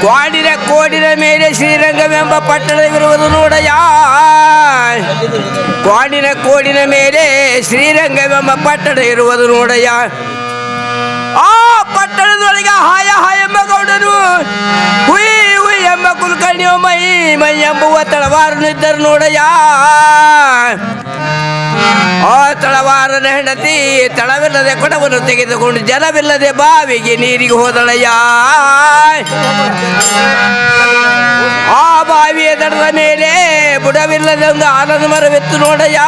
ಕ್ವಾಡಿನ ಕೋಡಿನ ಮೇಲೆ ಶ್ರೀರಂಗವೆಂಬ ಪಟ್ಟಣವಿರುವುದು ನೋಡಯ ಕ್ವಾಡಿನ ಕೋಡಿನ ಮೇಲೆ ಶ್ರೀರಂಗವೆಂಬ ಪಟ್ಟಣ ಇರುವುದು ನೋಡಯ್ಯ ಆ ಪಟ್ಟಣದೊಳಗೆ ಹಾಯ ಹಾಯ ಎಂಬ ಗೌಡನು, ಹುಯಿ ಹುಯಿ ಎಂಬ ಕುಲ್ಕರ್ಣಿಯ ಮೈ ಮೈ ಎಂಬುವ ತಳವಾರನಿದ್ದರು ನೋಡಯ್ಯ ಆ ತಳವಾರನ ಹೆಂಡತಿ ತಳವಿಲ್ಲದೆ ಕೊಡವನ್ನು ತೆಗೆದುಕೊಂಡು ಜಲವಿಲ್ಲದೆ ಬಾವಿಗೆ ನೀರಿಗೆ ಹೋದಳಯ್ಯ. ಆ ಬಾವಿಯ ದಡದ ಮೇಲೆ ಬುಡವಿಲ್ಲದೆ ಒಂದು ಆನಂದ ಮರವಿತ್ತು ನೋಡಯ್ಯ.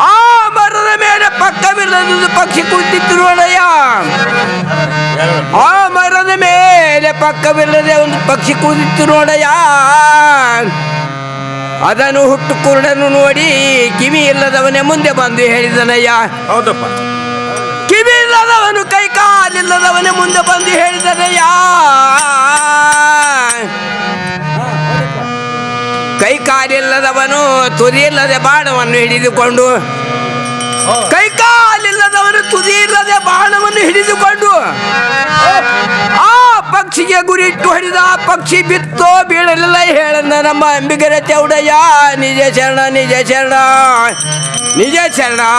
ಆ ಮರದ ಮೇಲೆ ಪಕ್ಕವಿಲ್ಲದ ಪಕ್ಷಿ ಕುಳಿತಿತ್ತು ನೋಡಯ್ಯ. ಆ ಮರದ ಮೇಲೆ ಪಕ್ಕವಿಲ್ಲದೆ ಒಂದು ಪಕ್ಷಿ ಕುಳಿತಿತ್ತು ನೋಡಯ್ಯ. ಅದನ್ನು ಹುಟ್ಟು ಕುರುಡನ್ನು ನೋಡಿ ಕಿವಿ ಇಲ್ಲದವನೇ ಮುಂದೆ ಬಂದು ಹೇಳಿದನಯ್ಯ. ಹೌದಪ್ಪ. ಕಿವಿ ಇಲ್ಲದವನು ಕೈ ಕಾಲಿಲ್ಲದವನೇ ಮುಂದೆ ಬಂದು ಹೇಳಿದನಯ್ಯ. ಕೈ ಕಾಲಿಲ್ಲದವನು ತುದಿಯಿಲ್ಲದೆ ಬಾಣವನ್ನು ಹಿಡಿದುಕೊಂಡು ಕೈ ಕಾಲಿಲ್ಲದವನು ತುದಿ ಇಲ್ಲದೆ ಬಾಣವನ್ನು ಹಿಡಿದುಕೊಂಡು ಆ ಪಕ್ಷಿಗೆ ಗುರಿಟ್ಟು ಹೊಡೆದ ಆ ಪಕ್ಷಿ ಬಿತ್ತೋ ಬೀಳಲಿಲ್ಲ. நம்ம அம்பிகரத்தை உடையா நிஜ சரணா நிஜ சரணா நிஜ சரணா